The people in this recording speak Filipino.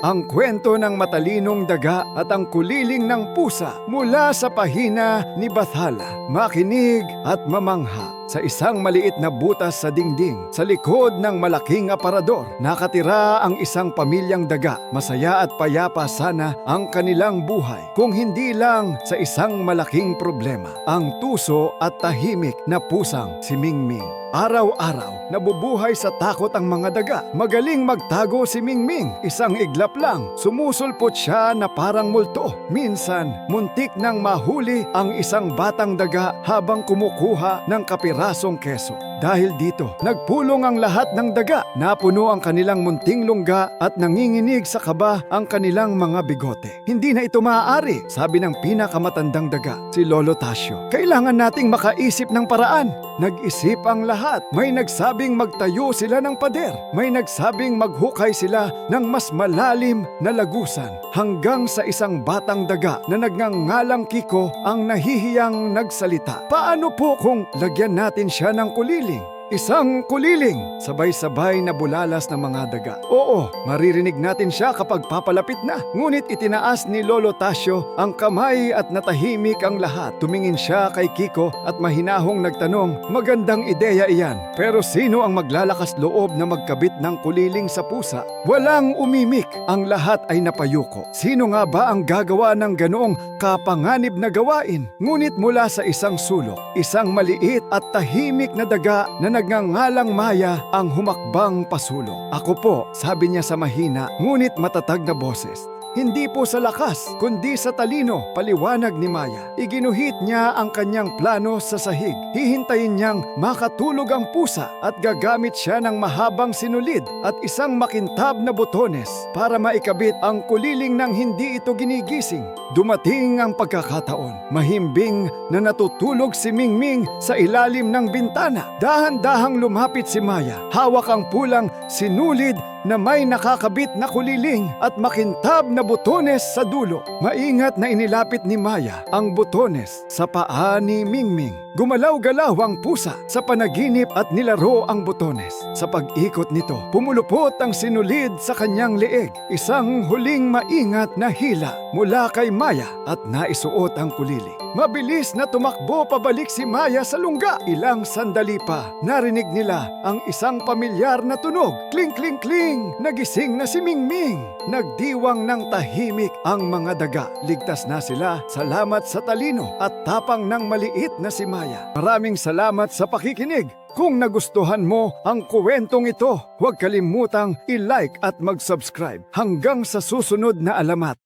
Ang kwento ng matalinong daga at ang kuliling ng pusa mula sa pahina ni Bathala. Makinig at mamangha sa isang maliit na butas sa dingding sa likod ng malaking aparador. Nakatira ang isang pamilyang daga. Masaya at payapa sana ang kanilang buhay kung hindi lang sa isang malaking problema. Ang tuso at tahimik na pusang si Mingming. Araw-araw, nabubuhay sa takot ang mga daga. Magaling magtago si Mingming. Isang iglap lang, sumusulpot siya na parang multo. Minsan, muntik nang mahuli ang isang batang daga habang kumukuha ng kapirasong keso. Dahil dito, nagpulong ang lahat ng daga. Napuno ang kanilang munting lungga at nanginginig sa kaba ang kanilang mga bigote. Hindi na ito maaari, sabi ng pinakamatandang daga, si Lolo Tasio. Kailangan nating makaisip ng paraan. Nag-isip ang lahat. May nagsabing magtayo sila ng pader. May nagsabing maghukay sila ng mas malalim na lagusan. Hanggang sa isang batang daga na nagngangalang Kiko ang nahihiyang nagsalita. Paano po kung lagyan natin siya ng kuliling? Isang kuliling, sabay-sabay na bulalas ng mga daga. Oo, maririnig natin siya kapag papalapit na. Ngunit itinaas ni Lolo Tasio ang kamay at natahimik ang lahat. Tumingin siya kay Kiko at mahinahong nagtanong, magandang ideya iyan. Pero sino ang maglalakas loob na magkabit ng kuliling sa pusa? Walang umimik, ang lahat ay napayuko. Sino nga ba ang gagawa ng ganoong kapanganib na gawain? Ngunit mula sa isang sulok, isang maliit at tahimik na daga na nagngangalang Maya ang humakbang pasulong. Ako po, sabi niya sa mahina, ngunit matatag na boses. Hindi po sa lakas, kundi sa talino, paliwanag ni Maya. Iginuhit niya ang kanyang plano sa sahig. Hihintayin niyang makatulog ang pusa at gagamit siya ng mahabang sinulid at isang makintab na botones para maikabit ang kuliling ng hindi ito ginigising. Dumating ang pagkakataon. Mahimbing na natutulog si Mingming sa ilalim ng bintana. Dahan-dahang lumapit si Maya. Hawak ang pulang sinulid na may nakakabit na kuliling at makintab na butones sa dulo. Maingat na inilapit ni Maya ang butones sa paa ni Mingming. Gumalaw-galaw ang pusa sa panaginip at nilaro ang butones. Sa pag-ikot nito, pumulupot ang sinulid sa kanyang leeg. Isang huling maingat na hila mula kay Maya at naisuot ang kuliling. Mabilis na tumakbo pabalik si Maya sa lungga. Ilang sandali pa, narinig nila ang isang pamilyar na tunog. Kling, kling, kling! Nagising na si Mingming. Nagdiwang ng tahimik ang mga daga. Ligtas na sila. Salamat sa talino at tapang ng maliit na si Maya. Maraming salamat sa pakikinig. Kung nagustuhan mo ang kuwentong ito, huwag kalimutang i-like at mag-subscribe. Hanggang sa susunod na alamat.